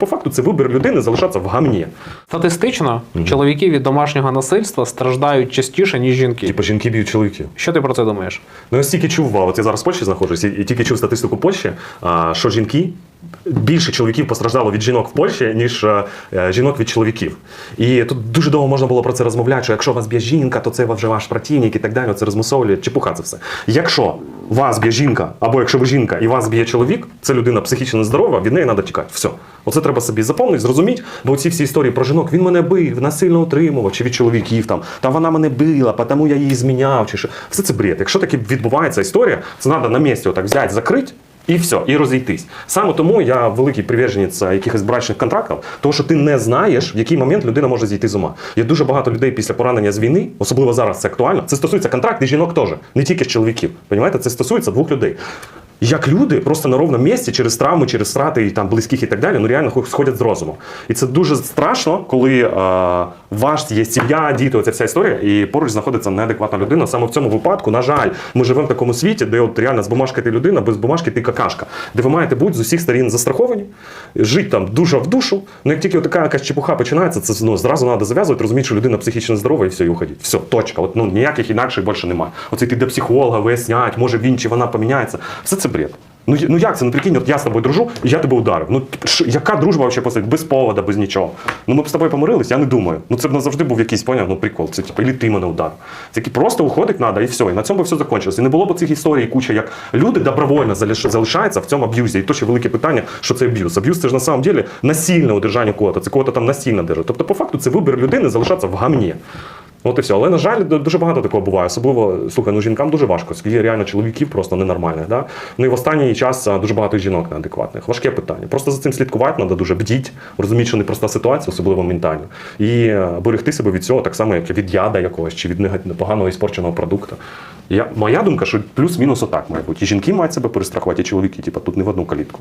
По факту це вибір людини залишатися в гамні. Статистично чоловіки від домашнього насильства страждають частіше, ніж жінки. Типу жінки б'ють чоловіків. Що ти про це думаєш? Ну, я стільки чув, от я зараз в Польщі знаходжусь, і, і тільки чув статистику Польщі, а, що жінки. Більше чоловіків постраждало від жінок в Польщі, ніж е, е, жінок від чоловіків. І тут дуже довго можна було про це розмовляти, що якщо вас б'є жінка, то це вже ваш противник і так далі. Це розмусовує, чепуха це все. Якщо вас б'є жінка, або якщо ви жінка і вас б'є чоловік, це людина психічно нездорова, від неї треба тікати. Все. Оце треба собі запомнити, зрозуміти, бо ці всі історії про жінок, він мене бив, насильно утримував, чи від чоловіків там, там вона мене била, тому я її зміняв, чи що. Все це бред. Якщо таки відбувається історія, це треба на місці отак взяти, закрити. І все, і розійтись. Саме тому я великий приверженець е, якихось брачних контрактів, тому що ти не знаєш, в який момент людина може зійти з ума. Є дуже багато людей після поранення з війни, особливо зараз це актуально. Це стосується контрактів жінок теж, не тільки з чоловіків. Понімаєте, це стосується двох людей. Як люди просто на ровному місці через травми, через страти і там близьких і так далі, ну реально сходять з розуму. І це дуже страшно, коли е, ваш є сім'я, діти, оця вся історія, і поруч знаходиться неадекватна людина. Саме в цьому випадку, на жаль, ми живемо в такому світі, де от реально з бумажки ти людина, без бумажки ти какашка, де ви маєте бути з усіх сторін застраховані, жити там душа в душу. Ну як тільки така якась чепуха починається, це ну, зразу треба зав'язувати, розуміти, що людина психічно здорова і все, і уходить. Все, точка. От, ну, ніяких інакших більше немає. Оце йти до психолога, вияснять, може він чи вона поміняється. Все це бред. Ну, ну як це? Ну прикинь, от я з тобою дружу, і я тебе ударив. Ну ш- яка дружба взагалі посадить? Без повода, без нічого. Ну ми б з тобою помирились, я не думаю. Ну це б завжди був якийсь поняв, ну прикол. Це типу, і ти мене ударив. Це який просто уходить треба, і все. І на цьому би все закінчилося. І не було б цих історій, куча, як люди добровольно залишаються в цьому аб'юзі. І то ще велике питання, що це аб'юз. Аб'юз це ж на самом деле насильне удержання кого-то. Це кого-то там насильно держать. Тобто, по факту, це вибір людини залишатися в гамні. От і все. Але на жаль, дуже багато такого буває. Особливо слухай, ну жінкам дуже важко. Є реально чоловіків просто ненормальних. Да? Ну і в останній час дуже багато жінок неадекватних. Важке питання. Просто за цим слідкувати треба дуже бдіть, розуміти, що непроста ситуація, особливо ментально. І е, берегти себе від цього, так само, як від яда якогось чи від поганого іспорченого продукту. Я, моя думка, що плюс-мінус отак має бути. І жінки мають себе перестрахувати, і чоловіки, типу, тут не в одну калітку.